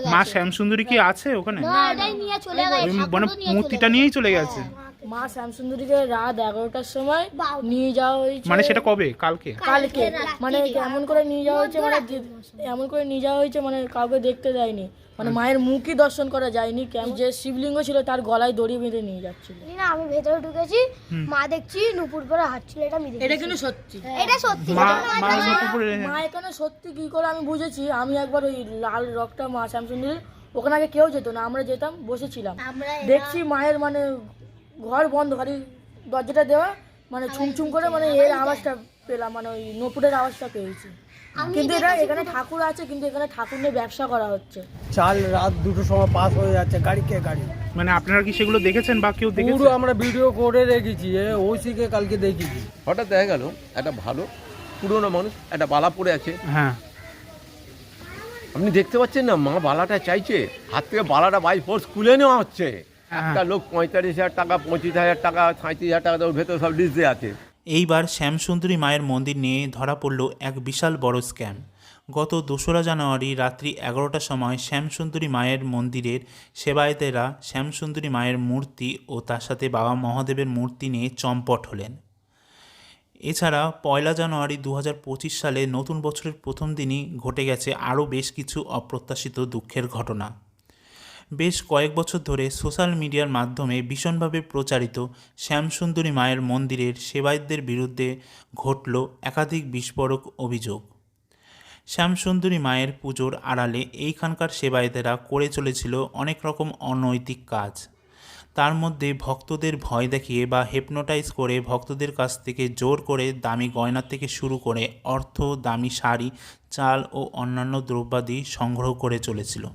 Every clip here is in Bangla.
গেছে মা শ্যামসুন্দরী কি আছে ওখানে? না এটাই নিয়ে চলে গেছে মানে মূর্তিটা নিয়েই চলে গেছে? মা শ্যামসুন্দরীকে রাত এগারোটার সময় নিয়ে যাওয়া হয়েছে। মানে সেটা কবে? কালকে? কালকে মানে এমন করে নিয়ে যাওয়া হয়েছে মানে এমন করে নিয়ে যাওয়া হয়েছে মানে কাউকে দেখতে দেয়নি। মানে মায়ের মুখই দর্শন করা যায়নি কেমন যে শিবলিঙ্গ ছিল তার গলায় দড়ি বেঁধে নিয়ে যাচ্ছিল। না আমি ভেতরে ঢুকেছি মা দেখছি নুপুর করে হাঁটছিল এটা আমি এটা কিন্তু সত্যি। এটা সত্যি মা এখানে সত্যি কি করে আমি বুঝেছি আমি একবার ওই লাল রকটা মা শ্যামসুন্দরী ওখানে আগে কেউ যেত না আমরা যেতাম বসেছিলাম। আমরা দেখছি মায়ের মানে ঘর বন্ধ খালি দরজাটা দেওয়া মানে ছুমছুম করে মানে এর আওয়াজটা পেলাম মানে ওই নপুরের আওয়াজটা পেয়েছি। কিন্তু এটা এখানে ঠাকুর আছে কিন্তু এখানে ঠাকুর নিয়ে ব্যবসা করা হচ্ছে। চাল রাত দুটোর সময় পাস হয়ে যাচ্ছে। গাড়ি কে গাড়ি? মানে আপনারা কি সেগুলো দেখেছেন বা কেউ পুরো আমরা ভিডিও করে রেখেছি এ ওইসিকে কালকে দেখেছি হঠাৎ দেখা গেল একটা ভালো পুরনো মানুষ একটা বালা পড়ে আছে। হ্যাঁ। আপনি দেখতে পাচ্ছেন না মা বালাটা চাইছে হাত থেকে বালাটা বাই ফোর্স খুলে নেওয়া হচ্ছে। একটা লোক পঁয়তাল্লিশ হাজার টাকা পঁচিশ হাজার টাকা সাঁত্রিশ হাজার টাকা ওর ভেতরে সব লিস্ট দেওয়া আছে। এইবার শ্যামসুন্দরী মায়ের মন্দির নিয়ে ধরা পড়ল এক বিশাল বড় স্ক্যাম। গত দোসরা জানুয়ারি রাত্রি এগারোটার সময় শ্যামসুন্দরী মায়ের মন্দিরের সেবায়েতেরা শ্যামসুন্দরী মায়ের মূর্তি ও তার সাথে বাবা মহাদেবের মূর্তি নিয়ে চম্পট হলেন। এছাড়া পয়লা জানুয়ারি দু হাজার পঁচিশ সালে নতুন বছরের প্রথম দিনই ঘটে গেছে আরও বেশ কিছু অপ্রত্যাশিত দুঃখের ঘটনা। বেশ কয়েক বছর ধরে সোশ্যাল মিডিয়ার মাধ্যমে ভীষণভাবে প্রচারিত শ্যামসুন্দরী মায়ের মন্দিরের সেবায়তদের বিরুদ্ধে ঘটল একাধিক বিস্ফোরক অভিযোগ। শ্যামসুন্দরী মায়ের পুজোর আড়ালে এইখানকার সেবায়েতেরা করে চলেছিল অনেক রকম অনৈতিক কাজ। তার মধ্যে ভক্তদের ভয় দেখিয়ে বা হেপনোটাইজ করে ভক্তদের কাছ থেকে জোর করে দামি গয়না থেকে শুরু করে অর্থ, দামি শাড়ি, চাল ও অন্যান্য দ্রব্যাদি সংগ্রহ করে চলেছিল।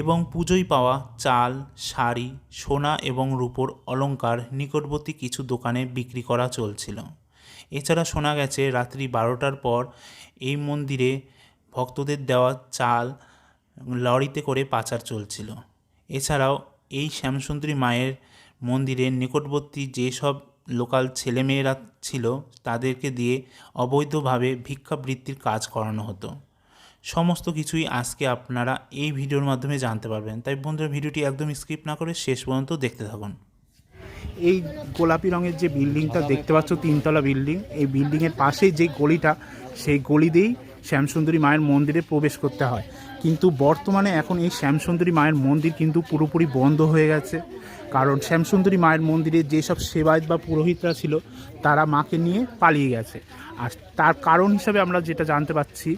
এবং পুজোয় পাওয়া চাল, শাড়ি, সোনা এবং রূপোর অলংকার নিকটবর্তী কিছু দোকানে বিক্রি করা চলছিল। এছাড়া শোনা গেছে, রাত্রি বারোটার পর এই মন্দিরে ভক্তদের দেওয়া চাল লরিতে করে পাচার চলছিল। এছাড়াও এই শ্যামসুন্দরী মায়ের মন্দিরের নিকটবর্তী যেসব লোকাল ছেলেমেয়েরা ছিল, তাদেরকে দিয়ে অবৈধভাবে ভিক্ষাবৃত্তির কাজ করানো হতো। সমস্ত কিছুই আজকে আপনারা এই ভিডিওর মাধ্যমে জানতে পারবেন। তাই বন্ধুরা, ভিডিওটি একদম স্কিপ না করে শেষ পর্যন্ত দেখতে থাকুন। এই গোলাপি রঙের যে বিল্ডিংটা দেখতে পাচ্ছ, তিনতলা বিল্ডিং, এই বিল্ডিংয়ের পাশেই যে গলিটা, সেই গলি দিয়েই শ্যামসুন্দরী মায়ের মন্দিরে প্রবেশ করতে হয়। কিন্তু বর্তমানে এখন এই শ্যামসুন্দরী মায়ের মন্দির কিন্তু পুরোপুরি বন্ধ হয়ে গেছে। কারণ শ্যামসুন্দরী মায়ের মন্দিরে যেসব সেবায়ত বা পুরোহিতরা ছিল, তারা মাকে নিয়ে পালিয়ে গেছে। আর তার কারণ হিসাবে আমরা যেটা জানতে পাচ্ছি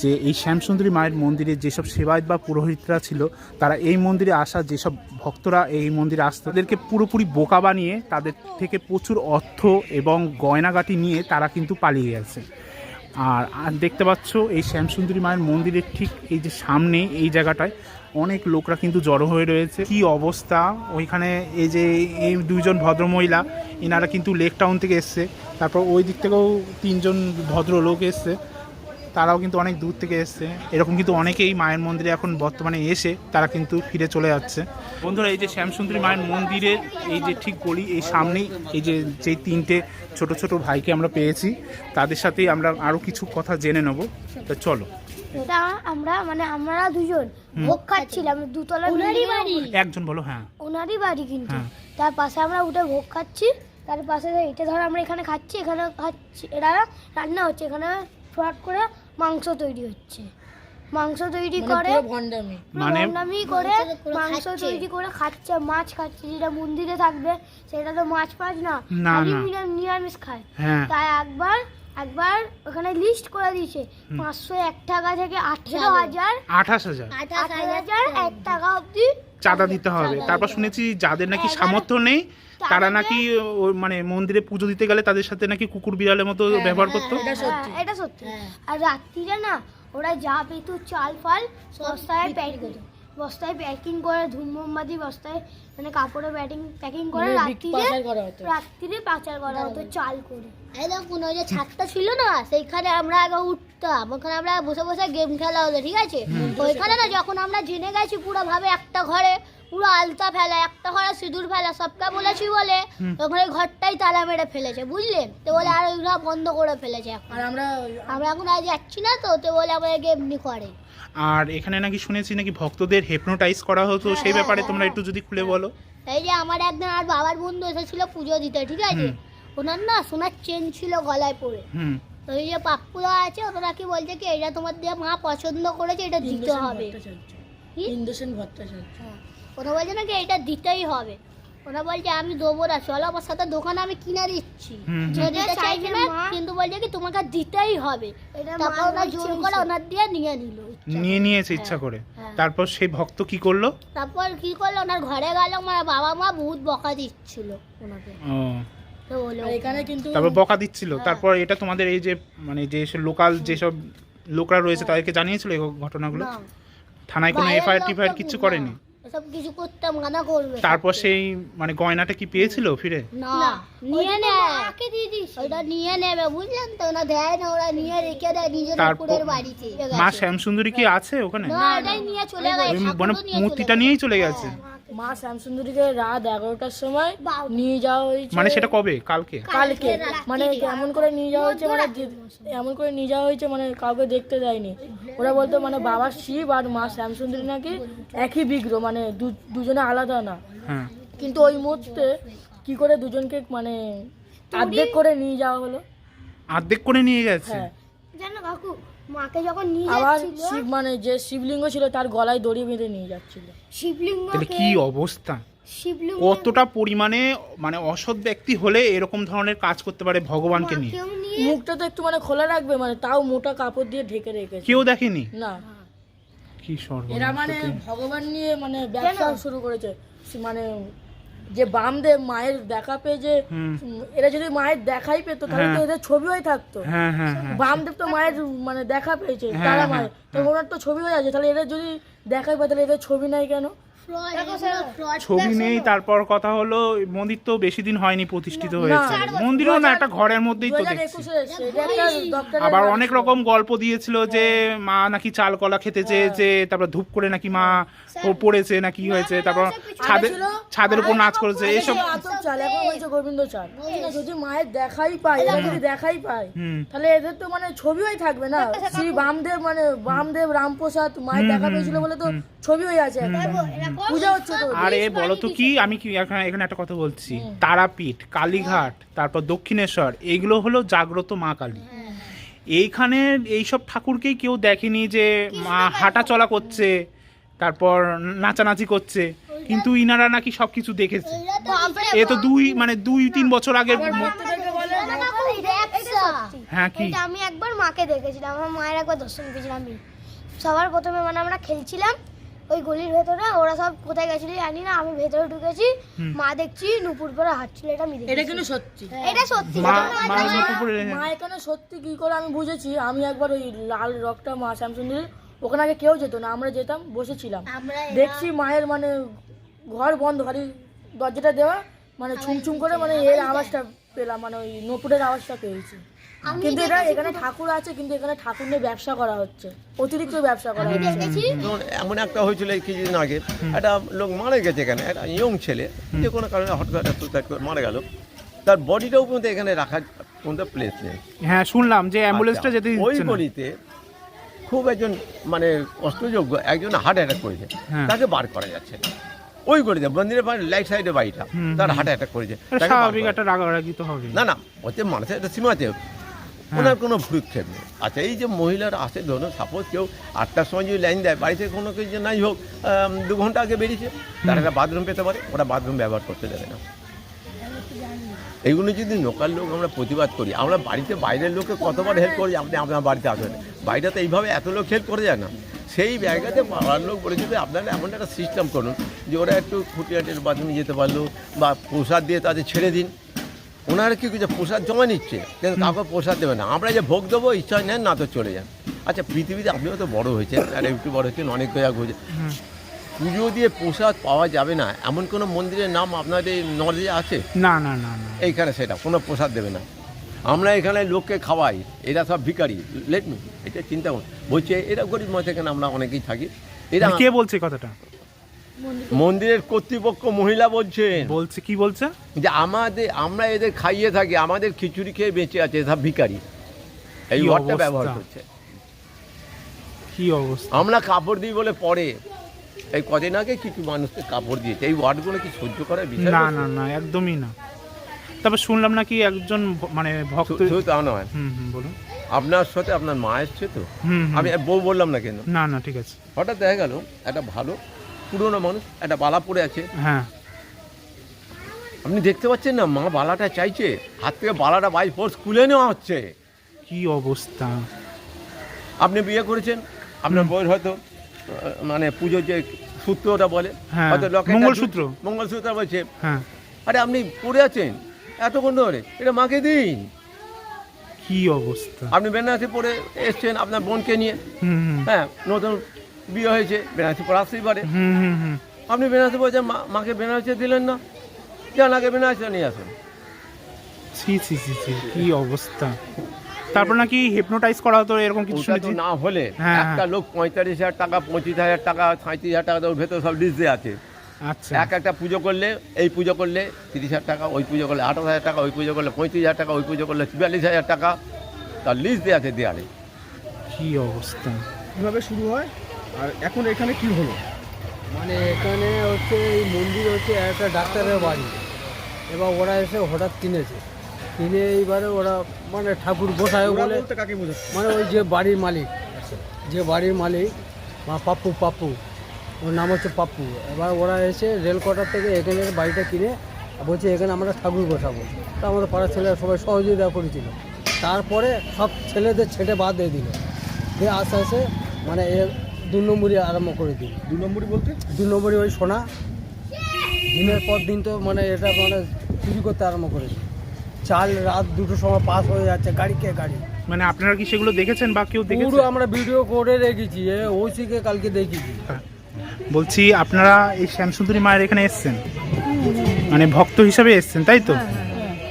যে এই শ্যামসুন্দরী মায়ের মন্দিরে যেসব সেবায়ত বা পুরোহিতরা ছিল, তারা এই মন্দিরে আসা যেসব ভক্তরা এই মন্দিরে আসতো, তাদেরকে পুরোপুরি বোকা বানিয়ে তাদের থেকে প্রচুর অর্থ এবং গয়নাগাটি নিয়ে তারা কিন্তু পালিয়ে গেছে। আর দেখতে পাচ্ছ এই শ্যামসুন্দরী মায়ের মন্দিরের ঠিক এই যে সামনে এই জায়গাটায় অনেক লোকরা কিন্তু জড়ো হয়ে রয়েছে। কি অবস্থা? ওইখানে এই যে এই দুইজন ভদ্রমহিলা, এনারা কিন্তু লেক টাউন থেকে এসছে। তারপর ওই দিক থেকেও তিনজন ভদ্রলোক এসছে। তারাও কিন্তু অনেক দূর থেকে এসছে। এরকম কিন্তু অনেকেই মায়ের মন্দিরে এখন বর্তমানে এসে তারা কিন্তু ফিরে চলে যাচ্ছে। বন্ধুরা এই যে শ্যামসুন্দরী মায়ের মন্দিরের এই যে ঠিক গলি এই সামনেই এই যে যে তিনটে ছোট ছোট ভাইকে আমরা পেয়েছি তাদের সাথেই আমরা আরও কিছু কথা জেনে নেব। তো চলো। এটা আমরা মানে আমরা দুজন ভোগ খাচ্ছিলাম দুতলা ওনারই বাড়ি। একজন বলো হ্যাঁ। ওনারই বাড়ি কিন্তু। হ্যাঁ। তার পাশে আমরা উঠে ভোগ খাচ্ছি তার পাশে এটা ধর আমরা এখানে খাচ্ছি এখানে খাচ্ছি এরা রান্না হচ্ছে এখানে ফ্রড করে মাংস তৈরি হচ্ছে। মাংস তৈরি করে ভণ্ডামি। মানে ভণ্ডামি করে মাংস তৈরি করে খাচ্ছে মাছ খাচ্ছে। যেটা মন্দিরে থাকবে সেটা তো মাছ ফাছ না। নিরামিষ খায়। হ্যাঁ। তাই একবার একবার ওখানে লিস্ট করে দিয়েছে। পাঁচশো এক টাকা থেকে আঠেরো হাজার। আঠাশ হাজার। আঠারো হাজার এক টাকা। অবধি চাঁদা দিতে হবে। তারপর শুনেছি যাদের নাকি সামর্থ্য নেই তারা নাকি মানে মন্দিরে পুজো দিতে গেলে তাদের সাথে নাকি কুকুর বিড়ালের মতো ব্যবহার করতো? হ্যাঁ, এটা সত্যি। আর রাত্রিরে না ওরা যা পেতো চাল ফাল বস্তায় প্যাকিং বস্তায় প্যাকিং করে ধূম মোমবাতি বস্তায় মানে কাপড়ে প্যাকিং প্যাকিং করে মানে রাত্রিরে পাচার রাত্রিরে পাচার করা হতো চাল করে। এই দেখুন যে ছাদটা ছিল না সেইখানে আমরা আগে উঠতাম। ওখানে আমরা বসে বসে গেম খেলা হতো ঠিক আছে? ওইখানে না যখন আমরা জেনে গেছি পুরো ভাবে একটা ঘরে পুরো আলতা ফেলা একটা ঘরে সিঁদুর ফেলা সবকে বলেছি বলে ওখানে ঘরটাই তালা মেরে ফেলেছে বুঝলে? তো বলে আর ওইগুলো বন্ধ করে ফেলেছে এখন। আর আমরা আমরা এখন আজ যাচ্ছি না তো তো বলে আমাদেরকে এমনি করে। আর এখানে নাকি শুনেছি নাকি ভক্তদের হেপনোটাইজ করা হতো সেই ব্যাপারে তোমরা একটু যদি খুলে বলো। এই যে আমার একদিন আর বাবার বন্ধু এসেছিল পুজো দিতে ঠিক আছে? ওনার না সোনার চেন ছিল গলায় পরে হুম। তো এই যে পাপ্পুরা আছে ওরা কি বলছে কি এটা তোমার দিয়ে মা পছন্দ করেছে এটা দিতে হবে। কি? ইন্ডোসেন ভট্টাচার্য। হ্যাঁ। ওরা বলছে নাকি এটা দিতেই হবে। ওরা বলছে আমি দেবো না চলো আমার সাথে দোকানে আমি কিনে দিচ্ছি। দিতে চাইছে না কিন্তু বলছে কি তোমাকে দিতেই হবে। তারপর ওরা জোর করে ওনার দিয়ে নিয়ে নিল নিয়ে নিয়েছে ইচ্ছা করে। হ্যাঁ। তারপর সেই ভক্ত কি করল? তারপর কি করল? ওনার ঘরে গেল আমার বাবা মা বহুত বকা দিচ্ছিল ওনাকে। ও। তো বলে আর এখানে কিন্তু তারপর বকা দিচ্ছিল। হ্যাঁ। তারপর এটা তোমাদের এই যে মানে যে লোকাল যেসব লোকরা রয়েছে তাদেরকে জানিয়েছিল এই ঘটনাগুলো? থানায় কোনো এফআইআর টিফআইআর কিছু না। করেনি? এসব কিছু করতাম গানা করবে। তারপর সেই মানে গয়নাটা কি পেয়েছিল ফিরে? না নিয়ে নেয় ওটা নিয়ে নেবে বুঝলেন তো? ওরা দেয় না ওরা নিয়ে রেখে দেয় নিজের ঠাকুরের বাড়িতে। মা শ্যামসুন্দরী কি আছে ওখানে? না ওটাই নিয়ে চলে গেছে মানে মূর্তিটা নিয়েই চলে গেছে? মা শ্যামসুন্দরীকে রাত এগারোটার সময় নিয়ে যাওয়া হয়েছে। মানে সেটা কবে? কালকে? কালকে। মানে এমন করে নিয়ে যাওয়া হয়েছে মানে এমন করে নিয়ে যাওয়া হয়েছে মানে কাউকে দেখতে দেয়নি। ওরা বলতো মানে বাবা শিব আর মা শ্যামসুন্দরী নাকি একই বিগ্রহ মানে দু- দুজনে আলাদা না। হ্যাঁ। কিন্তু ওই মুহূর্তে কি করে দুজনকে মানে অর্ধেক করে নিয়ে যাওয়া হলো? অর্ধেক করে নিয়ে গেছে? হ্যাঁ। জানো কাকু মাকে যখন নিয়ে আবার শিব মানে যে শিবলিঙ্গ ছিল তার গলায় দড়ি বেঁধে নিয়ে যাচ্ছিল। শিবলিঙ্গ তাহলে কি অবস্থা? শিবলিঙ্গ কতটা পরিমাণে মানে অসৎ ব্যক্তি হলে এরকম ধরনের কাজ করতে পারে ভগবানকে নিয়ে? নিয়ে মুখটা তো একটু মানে খোলা রাখবে মানে তাও মোটা কাপড় দিয়ে ঢেকে রেখেছে। কেউ দেখেনি? না। কি এরা মানে ভগবান নিয়ে মানে ব্যবসা শুরু করেছে। সে মানে যে বামদেব মায়ের দেখা পেয়ে যে এরা যদি মায়ের দেখাই পেতো তাহলে তো হ্যাঁ। এদের ছবি হয়ে থাকতো। হ্যাঁ হ্যাঁ বামদেব তো মায়ের মানে দেখা পেয়েছে তারা মায়ের। তো ওনার তো ছবি হয়ে আছে তাহলে এরা যদি দেখাই পায় তাহলে এদের ছবি নাই কেন? ছবি নেই তারপর কথা হলো মন্দির তো বেশি দিন হয়নি প্রতিষ্ঠিত হয়েছে। মন্দিরও না একটা ঘরের মধ্যেই তো দেখছি। আবার অনেক রকম গল্প দিয়েছিল যে মা নাকি চাল কলা খেতে চেয়েছে তারপর ধূপ করে নাকি মা পড়েছে না কি হয়েছে তারপর ছাদের ছাদের উপর নাচ করেছে এসব এখন গোবিন্দ চাল। যদি মায়ের দেখাই পায় যদি দেখাই পায় হুম। তাহলে এদের তো মানে ছবিই থাকবে না। শ্রী বামদেব মানে বামদেব রামপ্রসাদ মায়ের দেখা পেয়েছিল বলে তো ছবি হয়ে আছে। আরে বলো তো কি? আমি কি এখানে এখানে একটা কথা বলছি। তারাপীঠ কালীঘাট তারপর দক্ষিণেশ্বর এইগুলো হলো জাগ্রত মা কালী। এইখানে এইসব ঠাকুরকেই কেউ দেখেনি যে মা হাঁটা চলা করছে তারপর নাচানাচি করছে। কিন্তু ইনারা নাকি সবকিছু দেখেছে। এ তো দুই মানে দুই তিন বছর আগের হ্যাঁ কি? আমি একবার মাকে দেখেছিলাম আমার মায়ের একবার দর্শন পেয়েছিলাম সবার প্রথমে মানে আমরা খেলছিলাম ওই গলির ভেতরে ওরা সব কোথায় গেছিল জানি না আমি ভেতরে ঢুকেছি মা দেখছি নুপুর করে হাঁটছিল এটা আমি এটা কিন্তু সত্যি। এটা সত্যি। মা মা এখানে সত্যি কি করে আমি বুঝেছি আমি একবার ওই লাল রকটা মা শ্যামসুন্দরী ওখানে আগে কেউ যেত না আমরা যেতাম বসেছিলাম। দেখছি মায়ের মানে ঘর বন্ধ খালি দরজাটা দেওয়া মানে ছুমছুম করে মানে এর আওয়াজটা পেলাম মানে ওই নপুরের আওয়াজটা পেয়েছি। কিন্তু এটা এখানে ঠাকুর আছে কিন্তু এখানে ঠাকুর নিয়ে ব্যবসা করা হচ্ছে। অতিরিক্ত ব্যবসা করা হচ্ছে। এমন একটা হয়েছিল এই কিছুদিন আগে একটা লোক মারা গেছে এখানে একটা ইয়ং ছেলে যে কোনো কারণে হঠাৎ করে মারা গেল। তার বডিটাও পর্যন্ত এখানে রাখার পর্যন্ত প্লেস নেই। হ্যাঁ শুনলাম যে অ্যাম্বুলেন্সটা আচ্ছা, যেতে ওই গলিতে খুব একজন মানে কষ্টযোগ্য একজন হার্ট অ্যাটাক করেছে। হ্যাঁ। তাকে বার করা যাচ্ছে না। ওই গলিতে মন্দিরের বাড়ি লাইট সাইডে বাড়িটা। তার হার্ট অ্যাটাক করেছে। স্বাভাবিক একটা রাগারাগি তো হবে। না না ওতে মানুষের একটা সীমা আছে। ওনার কোনো ভ্রুক্ষেপ নেই। আচ্ছা এই যে মহিলারা আসে ধরুন সাপোজ কেউ আটটার সময় যদি লাইন দেয় বাড়িতে কোনো কিছু নাই হোক দু ঘণ্টা আগে বেরিয়েছে তারা একটা বাথরুম পেতে পারে ওরা বাথরুম ব্যবহার করতে দেবে না। এইগুলো যদি লোকাল লোক আমরা প্রতিবাদ করি আমরা বাড়িতে বাইরের লোককে কতবার হেল্প করি আপনি আপনার বাড়িতে আসবেন। বাড়িটা তো এইভাবে এত লোক হেল্প করে যায় না। সেই জায়গাতে পাড়ার লোক বলেছে যে আপনারা এমন একটা সিস্টেম করুন যে ওরা একটু খুঁটিয়াটির বাথরুমে যেতে পারল বা প্রসাদ দিয়ে তাদের ছেড়ে দিন। ওনারা কি করছে প্রসাদ জমা নিচ্ছে? কিন্তু কাউকে প্রসাদ দেবে না? আমরা যে ভোগ দেবো ইচ্ছা নেন না তো চলে যান আচ্ছা পৃথিবীতে আপনিও তো বড় হয়েছেন আর একটু বড় হয়েছেন অনেক জায়গা ঘুরছে পুজো দিয়ে প্রসাদ পাওয়া যাবে না এমন কোনো মন্দিরের নাম আপনাদের নলেজে আছে? না না না না। এইখানে সেটা কোনো প্রসাদ দেবে না। আমরা এখানে লোককে খাওয়াই এরা সব ভিখারি লেট মি এটা চিন্তা করুন বলছে এরা গরিব মতো এখানে আমরা অনেকেই থাকি। এরা মানে কে বলছে কথাটা? মন্দিরের কর্তৃপক্ষ মহিলা বলছেন বলছে কি বলছে? যে আমাদের আমরা এদের খাইয়ে থাকি আমাদের খিচুড়ি খেয়ে বেঁচে আছে সব ভিখারি। এই ওয়ার্ডটা ব্যবহার করছে। কি অবস্থা? আমরা কাপড় দিই বলে পরে। এই কদিন আগে কিছু মানুষকে কাপড় দিয়েছে। এই ওয়ার্ডগুলো কি সহ্য করার বিষয় না না না একদমই না। তবে শুনলাম নাকি একজন মানে ভক্ত শুধু তা নয়। হুম হুম বলুন। আপনার সাথে আপনার মা এসছে তো। আমি বউ বললাম না কেন? না না ঠিক আছে। হঠাৎ দেখা গেল একটা ভালো পুরনো মানুষ একটা বালা পড়ে আছে। হ্যাঁ। আপনি দেখতে পাচ্ছেন না মা বালাটা চাইছে হাত থেকে বালাটা বাই ফোর্স খুলে নেওয়া হচ্ছে। কি অবস্থা? আপনি বিয়ে করেছেন আপনার বউয়ের হয়তো মানে পুজোর যে সূত্রটা বলে হ্যাঁ, হয়তো মঙ্গলসূত্র। মঙ্গলসূত্র বলছে। হ্যাঁ। আরে আপনি পড়ে আছেন এতক্ষণ ধরে এটা মাকে দিন। কি অবস্থা? আপনি বেনারসি পরে এসছেন আপনার বোনকে নিয়ে। হ্যাঁ নতুন বিয়ে হয়েছে বেনারসি পরে আসতেই পারে। হুম হুম হুম। আপনি বেনারসি বলছেন মাকে বেনারসি দিলেন না যান আগে বেনারসি নিয়ে আসুন? ছি ছি ছি ছি কি অবস্থা। তারপর নাকি হিপনোটাইজ করা হতো এরকম কিছু শুনেছি। না হলে হ্যাঁ, একটা হ্যাঁ। লোক পঁয়তাল্লিশ হাজার টাকা পঁচিশ হাজার টাকা সাঁত্রিশ হাজার টাকা ওর ভেতর সব লিস্ট দেওয়া আছে। আচ্ছা। এক একটা পুজো করলে এই পুজো করলে তিরিশ হাজার টাকা ওই পুজো করলে আঠাশ হাজার টাকা ওই পুজো করলে পঁয়ত্রিশ হাজার টাকা ওই পুজো করলে চুয়াল্লিশ হাজার টাকা। তার লিস্ট দেওয়া আছে দেয়ালে। কি অবস্থা। কীভাবে শুরু হয়? আর এখন এখানে কি হলো? মানে এখানে হচ্ছে এই মন্দির হচ্ছে একটা ডাক্তারের বাড়ি। এবার ওরা এসে হঠাৎ কিনেছে। কিনে এইবারে ওরা মানে ঠাকুর বসায় বলে কাকে বোঝাচ্ছে? মানে ওই যে বাড়ির মালিক। যে বাড়ির মালিক মা পাপ্পু পাপ্পু। ওর নাম হচ্ছে পাপ্পু। এবার ওরা এসে রেল কোয়ার্টার থেকে এখানে বাড়িটা কিনে বলছে এখানে আমরা ঠাকুর বসাবো। তা আমাদের পাড়ার ছেলেরা সবাই সহযোগিতা করেছিল। তারপরে সব ছেলেদের ছেটে বাদ দিয়ে দিল। দিয়ে আস্তে আস্তে মানে দু নম্বরই আরম্ভ করে দিল দু নম্বরই বলতে? দু নম্বরই ওই সোনা। দিনের পর দিন তো মানে এটা মানে চুরি করতে আরম্ভ করে করেছে চাল রাত দুটোর সময় পাস হয়ে যাচ্ছে। গাড়ি কে গাড়ি? মানে আপনারা কি সেগুলো দেখেছেন বা কেউ দেখেছেন পুরো আমরা ভিডিও করে রেখেছি। ওইসিকে কালকে দেখেছি বলছি আপনারা এই শ্যামসুন্দরী মায়ের এখানে এসছেন? মানে ভক্ত হিসাবে এসেছেন তাই তো?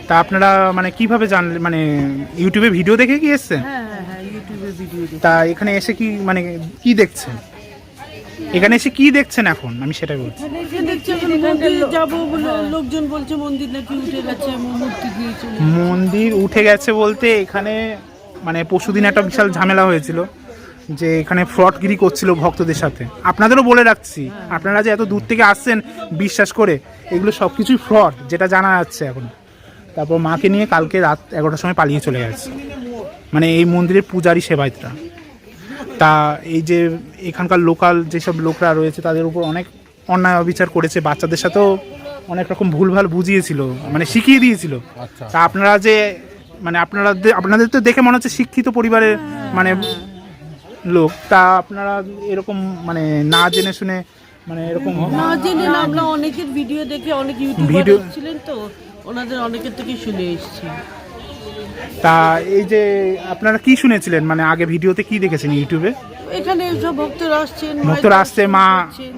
তা আপনারা মানে কীভাবে জানলেন মানে ইউটিউবে ভিডিও দেখে কি এসেছেন? তা এখানে এসে কি মানে কি দেখছেন? এখানে এসে কি দেখছেন এখন? আমি সেটাই বলছি। লোকজন বলছে মন্দির নাকি উঠে গেছে মন্দির উঠে গেছে বলতে এখানে মানে পরশুদিন একটা বিশাল ঝামেলা হয়েছিল যে এখানে ফ্রডগিরি করছিল ভক্তদের সাথে। আপনাদেরও বলে রাখছি আপনারা যে এত দূর থেকে আসছেন বিশ্বাস করে এগুলো সব কিছুই ফ্রড যেটা জানা যাচ্ছে এখন। তারপর মাকে নিয়ে কালকে রাত এগারোটার সময় পালিয়ে চলে গেছে। মানে এই মন্দিরের পূজারী সেবায়তরা তা এই যে এখানকার লোকাল যেসব লোকরা রয়েছে তাদের উপর অনেক অন্যায় অবিচার করেছে। বাচ্চাদের সাথেও অনেক রকম ভুলভাল বুঝিয়েছিল মানে শিখিয়ে দিয়েছিল। তা আপনারা যে মানে আপনারা আপনাদের তো দেখে মনে হচ্ছে শিক্ষিত পরিবারের মানে লোক। তা আপনারা এরকম মানে না জেনে শুনে মানে এরকম না জেনে না আমরা অনেকের ভিডিও দেখে অনেক ইউটিউবার ছিলেন তো ওনাদের অনেকের থেকে শুনে এসেছি। তা এই যে আপনারা কি শুনেছিলেন? মানে আগে ভিডিওতে কি দেখেছেন ইউটিউবে? এখানে সব ভক্তরা আসছেন ভক্তরা আসছে মা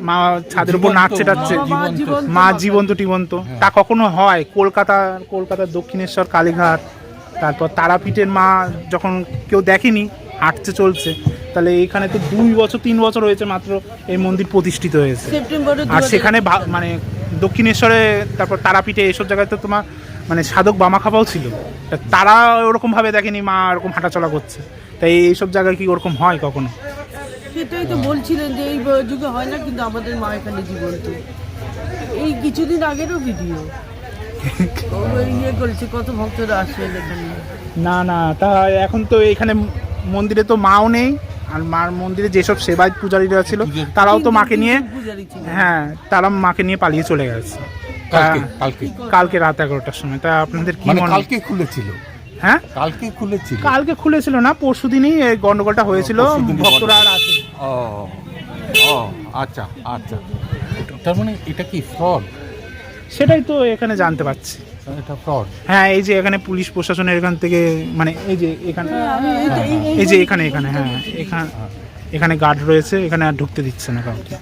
মা ছাদের উপর নাচছে টাচ্ছে মা জীবন্ত টিবন্ত। তা কখনো হয়? কলকাতা কলকাতার দক্ষিণেশ্বর কালীঘাট তারপর তারাপীঠের মা যখন কেউ দেখেনি হাঁটছে চলছে তাহলে এখানে তো দুই বছর তিন বছর হয়েছে মাত্র এই মন্দির প্রতিষ্ঠিত হয়েছে। আর সেখানে ভা- মানে দক্ষিণেশ্বরে তারপর তারাপীঠে এসব জায়গায় তো তোমার মানে সাধক বামা খাপাও ছিল তারা ওরকম ভাবে দেখেনি মা এরকম হাঁটাচলা করছে। তাই এইসব জায়গায় কি ওরকম হয় কখনো? সেটাই তো বলছিলেন যে এই যুগে হয় না কিন্তু আমাদের মা এখানে জীবন্ত। এই কিছুদিন আগেরও ভিডিও ইয়ে করেছে কত ভক্তরা আসেন এখানে। না না তা এখন তো এখানে মন্দিরে তো মাও নেই আর মার মন্দিরে যেসব সেবায় পূজারীরা ছিল তারাও তো মাকে নিয়ে হ্যাঁ তারা মাকে নিয়ে পালিয়ে চলে গেছে। কালকে কালকে। কালকে রাত এগারোটার সময়। তা আপনাদের কি মানে মনে কালকে খুলেছিল। হ্যাঁ? কালকে খুলেছিল। কালকে খুলেছিল না পরশু দিনই এই গন্ডগোলটা হয়েছিল ভক্তরা আর আসে ও ও আচ্ছা আচ্ছা। তার মানে এটা কি ফ্রড? সেটাই তো এখানে জানতে পারছি। এটা ফ্রড। হ্যাঁ এই যে এখানে পুলিশ প্রশাসনের এখান থেকে মানে এই যে এখানে এই যে এখানে এখানে হ্যাঁ এখানে এখানে গার্ড রয়েছে এখানে আর ঢুকতে দিচ্ছে না কাউকে।